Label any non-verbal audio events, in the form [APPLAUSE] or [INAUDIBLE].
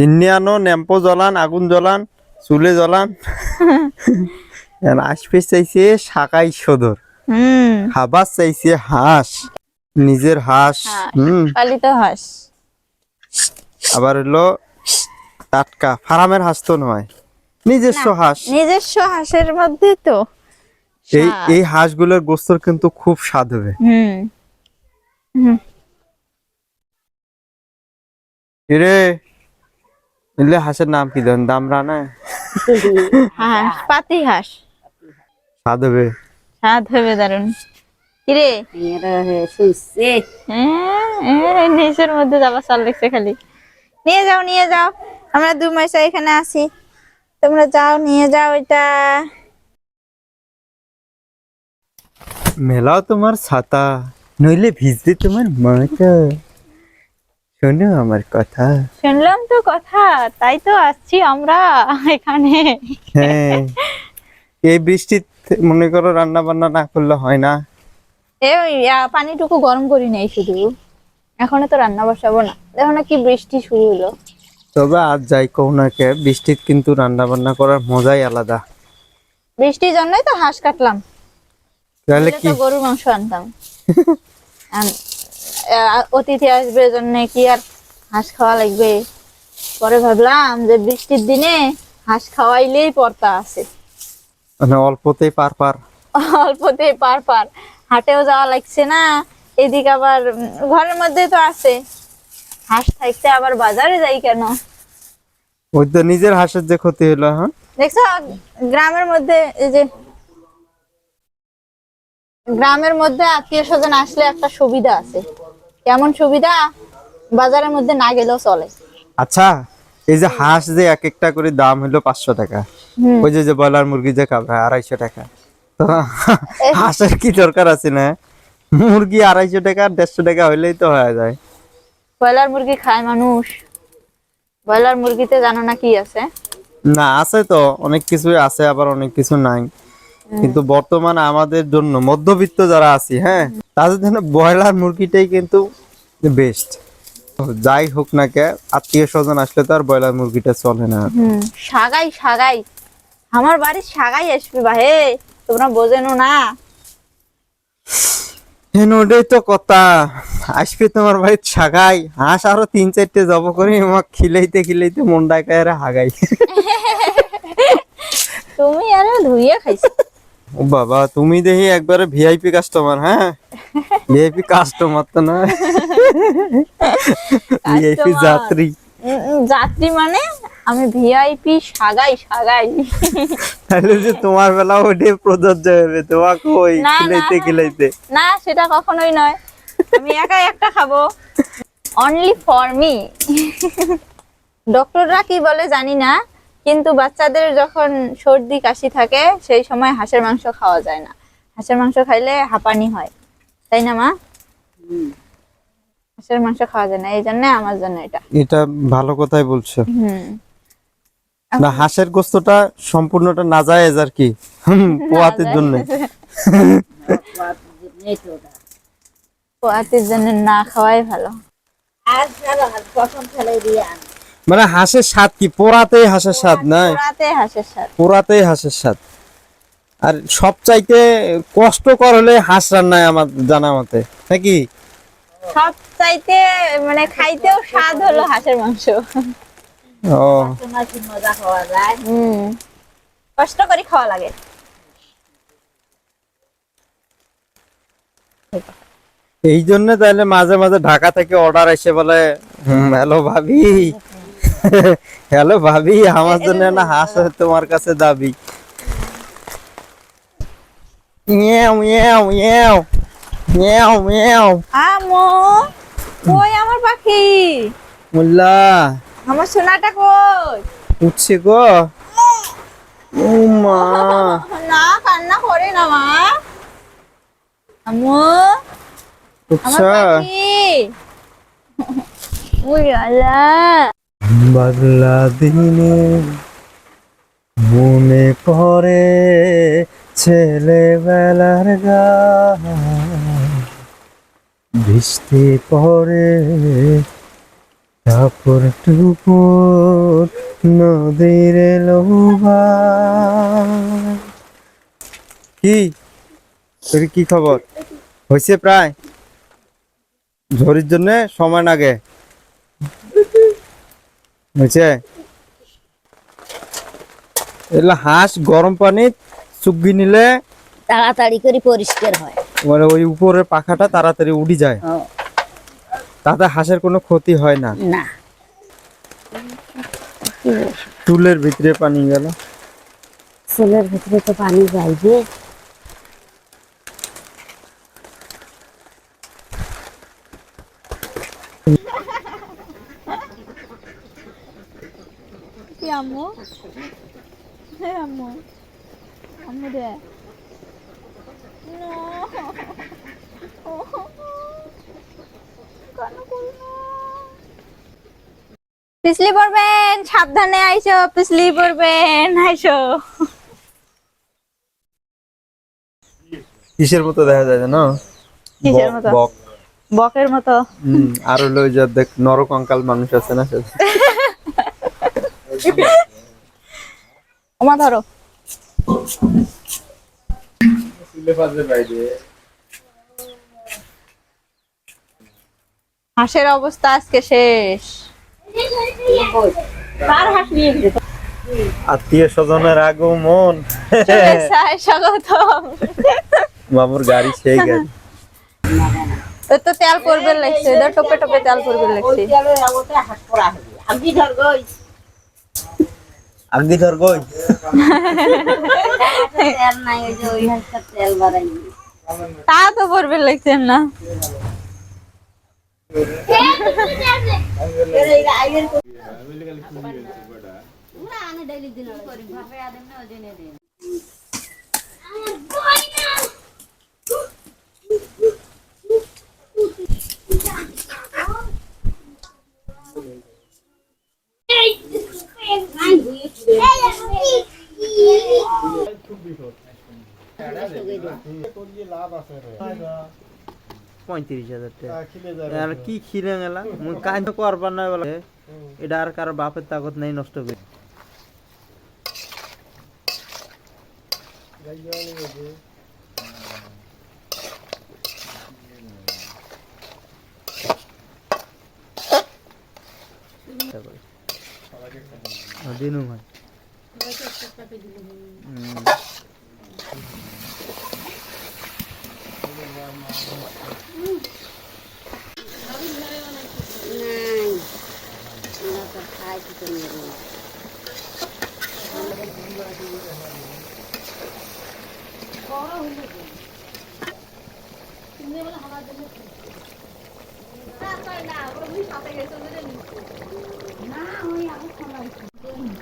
সিন্নি আনো ন্যাম্পো জ্বলান আগুন জ্বলান চুলে জ্বলান। আসবে চাইছে শাকাই সদর। খাবার চাইছে হাঁস নিজের হাঁস। হাঁস। পালিত হাঁস। আবার হলো টাটকা ফার্মের হাঁস তো নয় নিজস্ব হাঁস। নিজস্ব হাঁসের মধ্যে তো এই। এই হাঁসগুলোর গোস্তর কিন্তু খুব স্বাদ হবে। হুম। হুম। এরে এলে হাঁসের নাম কি দেন দাম রানা হাঁস পাতি হাঁস স্বাদ হবে স্বাদ হবে দারুণ কিরে হ্যাঁ, নিচের মধ্যে যাবার চাল লাগছে খালি। নিয়ে যাও নিয়ে যাও। আমরা দু মাস এখানে আছি। তোমরা যাও নিয়ে যাও এটা। মেলাও তোমার ছাতা। নইলে ভিজতে তোমার মাথা। শোনো আমার কথা। শুনলাম তো কথা তাই তো আসছি আমরা এখানে। হ্যাঁ। এই বৃষ্টির মনে করো রান্না বান্না না করলে হয় না। এ ওই, আহ, পানিটুকু গরম করি নাই শুধু। এখনও তো রান্না বসাবো না। দেখো না কি বৃষ্টি শুরু হলো। তবে আজ যাই কৌনাকে বৃষ্টির কিন্তু রান্না বান্না করার মজাই আলাদা। বৃষ্টির জন্যই তো হাঁস কাটলাম। তাহলে কি? গরুর মাংস আনতাম। [LAUGHS] অতিথি আসবে জন্য কি আর হাঁস খাওয়া লাগবে? পরে ভাবলাম যে বৃষ্টির দিনে হাঁস খাওয়াইলেই পর্তা আছে। মানে অল্পতেই পার পার। [LAUGHS] অল্পতে পার পার। হাটেও যাওয়া লাগছে না এদিকে আবার ঘরের মধ্যে তো আছে। হাঁস থাকতে আবার বাজারে যাই কেন? ওই তো নিজের হাঁসের যে ক্ষতি হলো হ্যাঁ? দেখছ গ্রামের মধ্যে এই যে গ্রামের মধ্যে আত্মীয় স্বজন আসলে একটা সুবিধা আছে। কেমন সুবিধা? বাজারের মধ্যে না গেলেও চলে। আচ্ছা এই যে হাঁস যে এক একটা করে দাম হলো পাঁচশো টাকা। ওই যে ব্রয়লার মুরগি যে খাবে আড়াইশো টাকা। তো হাঁসের কি দরকার আছে না? মুরগি আড়াইশো টাকা দেড়শো টাকা হইলেই তো হয়ে যায়। ব্রয়লার মুরগি খায় মানুষ। ব্রয়লার মুরগিতে জানো না কি আছে? না আছে তো অনেক কিছুই আছে আবার অনেক কিছু নাই। কিন্তু বর্তমানে আমাদের জন্য মধ্যবিত্ত যারা আছি হ্যাঁ তাদের জন্য ব্রয়লার মুরগিটাই কিন্তু বেস্ট যাই হোক না কে আত্মীয় স্বজন আসলে তো আর ব্রয়লার মুরগিটা চলে না। সাগাই সাগাই। আমার বাড়ির সাগাই আসবে বাহে তোমরা বোঝেনো না। হেন ওটাই তো কথা। আসবে তোমার বাড়ির ছাগাই হাঁস আরও তিন চারটে জব করে আমার খিলাইতে খিলাইতে মন্ডায় হাগাই। তুমি আরে ধুইয়ে খাইছো। ও বাবা তুমি দেখি একবারে ভিআইপি কাস্টমার হ্যাঁ? [LAUGHS] ভিআইপি কাস্টমার তো না? [LAUGHS] ভিআইপি। যাত্রী। যাত্রী মানে আমি ভিআইপি সাগাই সাগাই। তাহলে যে তোমার বেলা ওটাই প্রযোজ্য হবে তোমাকে ওই না, খিলাইতে না। সেটা কখনোই নয়। আমি একাই একটা খাব। অনলি ফর মি ডক্টররা কি বলে জানি না কিন্তু বাচ্চাদের যখন সর্দি কাশি থাকে সেই সময় হাঁসের মাংস খাওয়া যায় না। হাঁসের মাংস খাইলে হাঁপানি হয়। তাই না মা? হাঁসের মাংস খাওয়া যায় না। এই জন্য আমার জন্য এটা। এটা ভালো কথাই বলছো। না হাঁসের গোস্তটা সম্পূর্ণটা না যায় আর কি। পোয়াতের জন্য। পোয়াতির জন্য না খাওয়াই ভালো। মানে হাঁসের স্বাদ কি? পোড়াতেই হাঁসের স্বাদ নাই? পোড়াতে হাঁসের স্বাদ। পোড়াতেই হাঁসের স্বাদ। আর সব চাইতে কষ্টকর হলে হাঁস রান্নায় আমার জানা মতে নাকি? সব চাইতে মানে খাইতেও স্বাদ হলো হাঁসের মাংস। ও। হুম। কষ্ট করে খাওয়া লাগে। এই জন্য তাহলে মাঝে মাঝে ঢাকা থেকে অর্ডার এসে বলে হ্যালো ভাবি। হ্যালো ভাবি আমার জন্য না হাঁস তোমার কাছে দাবি Miao Miao Miao Miao Miao. আমো কই আমার পাখি? মোল্লা। আমার সোনাটা কই? উঠছে গো। ও মা। না কান্না করে না মা। আমো আমার পাখি। ওই আল্লাহ। বাংলা দিনে মনে পড়ে ছেলেবেলার গান বৃষ্টি পড়ে টাপুর টুপুর নদীর লোভা কি? তোর কি খবর? হয়েছে প্রায়? ঝড়ির জন্য সময় লাগে। হয়েছে এগুলো হাঁস গরম পানি চুগি নিলে তাড়াতাড়ি করে পরিষ্কার হয়। মানে ওই উপরের পাখাটা তাড়াতাড়ি উড়ি যায়। তাতে হাঁসের কোনো ক্ষতি হয় না। না। চুলের ভিতরে পানি গেল। ছেলের ভিতরে তো পানি যাইবে। আম্মু। হ্যাঁ আম্মু। আম্মু রে পিছলি পড়বেন সাবধানে আইসো পিছলি পড়বেন আইসো। কিসের মতো দেখা যায় না কিসের মতো? বক। বকের মতো। আর হলো যে দেখ নরকঙ্কাল মানুষ আছে না সেটা। ওমা ধরো। হাঁসের অবস্থা আজকে শেষ। আত্মীয় স্বজনের আগমন। স্বাগতম। মামুর গাড়ি সেই গাড়ি তো তেল পড়বে লাগছে টপে টপে তেল পড়বে লাগছে। আগে ধর গই তেল নাই ওই যে ওই হাঁসটা তেল বাড়াই তা তো পড়বে লাগছে না পঁয়ত্রিশ হাজার টাকা। আর কি খিলে গেলা কাজ করবার না বলে এটা আর কারও বাপের তাকত নাই নষ্ট করে দিনু ভাই। না ওই আগে খোলা হয়েছে não